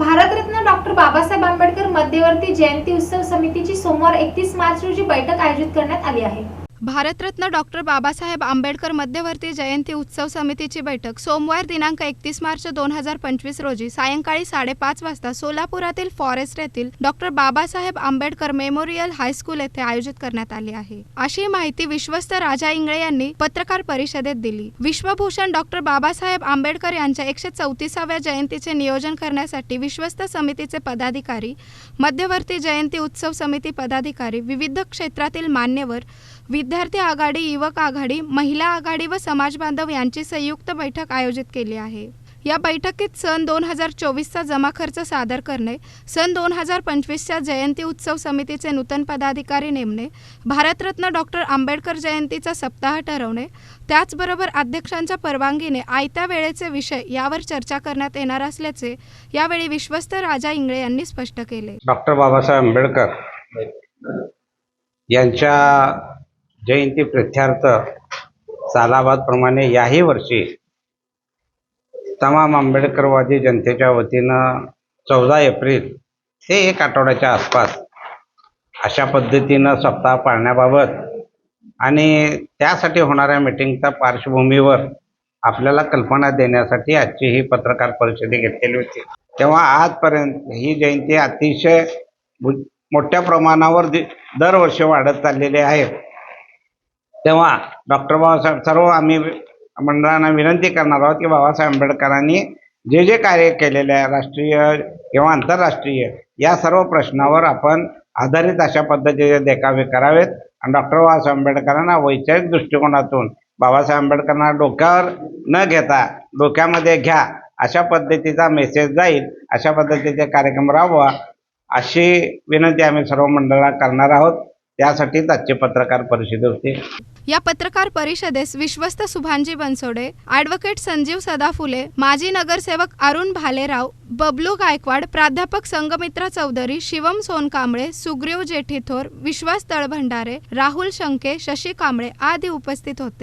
Bharat Ratna doctor Babasaheb Ambedkar मध्यवर्ती जयंती उत्सव समितीची सोमवार एकतीस मार्च रोजी बैठक आयोजित करण्यात आली आहे. भारतरत्न डॉक्टर बाबासाहेब आंबेडकर मध्यवर्ती जयंती उत्सव समितीची बैठक. सोमवार दिनांक एकतीस मार्च दोन हजार पंचवीस रोजी सायंकाळी साडेपाच वाजता सोलापुरातील फॉरेस्ट येथील doctor Babasaheb Ambedkar memorial high school येथे आयोजित करण्यात आली आहे. अशी माहिती विश्वस्त राजा इंगळे यांनी पत्रकार परिषदेत दिली. विश्वभूषण डॉक्टर बाबासाहेब आंबेडकर यांच्या एकशे चौतीसाव्या जयंतीचे नियोजन करण्यासाठी विश्वस्त समितीचे पदाधिकारी मध्यवर्ती जयंती उत्सव समिती पदाधिकारी विविध क्षेत्रातील मान्यवर विद्यार्थी आघाडी युवक आघाडी महिला आघाडी व समाज बांधव यांची संयुक्त बैठक आयोजित केली आहे. या बैठकीत सन दोन हजार चोवीसचा जमा खर्च सादर करणे सन दोन हजार पंचवीसच्या जयंती उत्सव समितीचे नूतन पदाधिकारी नेमणे भारतरत्न डॉक्टर आंबेडकर जयंतीचा सप्ताह ठरवणे त्याचबरोबर अध्यक्षांच्या परवानगीने आयत्या वेळेचे विषय यावर चर्चा करण्यात येणार असल्याचे यावेळी विश्वस्त राजा इंगळे यांनी स्पष्ट केले. डॉक्टर बाबासाहेब आंबेडकर यांच्या जयंती प्रित्यर्थ सालाबादप्रमाणे याही वर्षी तमाम आंबेडकरवादी जनतेच्या वतीनं चौदा एप्रिल ते एक आठवड्याच्या आसपास अशा पद्धतीनं सप्ताह पाळण्याबाबत आणि त्यासाठी होणाऱ्या मिटिंगच्या पार्श्वभूमीवर आपल्याला कल्पना देण्यासाठी आजची ही पत्रकार परिषदे घेतलेली होती. तेव्हा आजपर्यंत ही जयंती अतिशय मोठ्या प्रमाणावर दि- दरवर्षी वाढत चाललेली आहे. तेव्हा डॉक्टर बाबासाहेब सर्व आम्ही मंडळांना विनंती करणार आहोत की बाबासाहेब आंबेडकरांनी जे जे कार्य केलेले आहे राष्ट्रीय किंवा आंतरराष्ट्रीय या सर्व प्रश्नावर आपण आधारित अशा पद्धतीचे देखावे करावेत. आणि डॉक्टर बाबासाहेब आंबेडकरांना वैचारिक दृष्टिकोनातून बाबासाहेब आंबेडकरांना डोक्यावर न घेता डोक्यामध्ये घ्या अशा पद्धतीचा मेसेज जाईल अशा पद्धतीचे कार्यक्रम राबवा अशी विनंती आम्ही सर्व मंडळाला करणार आहोत. त्यासाठीच आजची पत्रकार परिषद होती. या पत्रकार परिषदेस विश्वस्त सुभानजी बनसोडे ॲडव्होकेट संजीव सदाफुले माजी नगरसेवक अरुण भालेराव बबलू गायकवाड प्राध्यापक संगमित्रा चौधरी शिवम सोनकांबळे सुग्रीव जेठीथोर विश्वास तळभंडारे राहुल शंके शशी कांबळे आदी उपस्थित होते.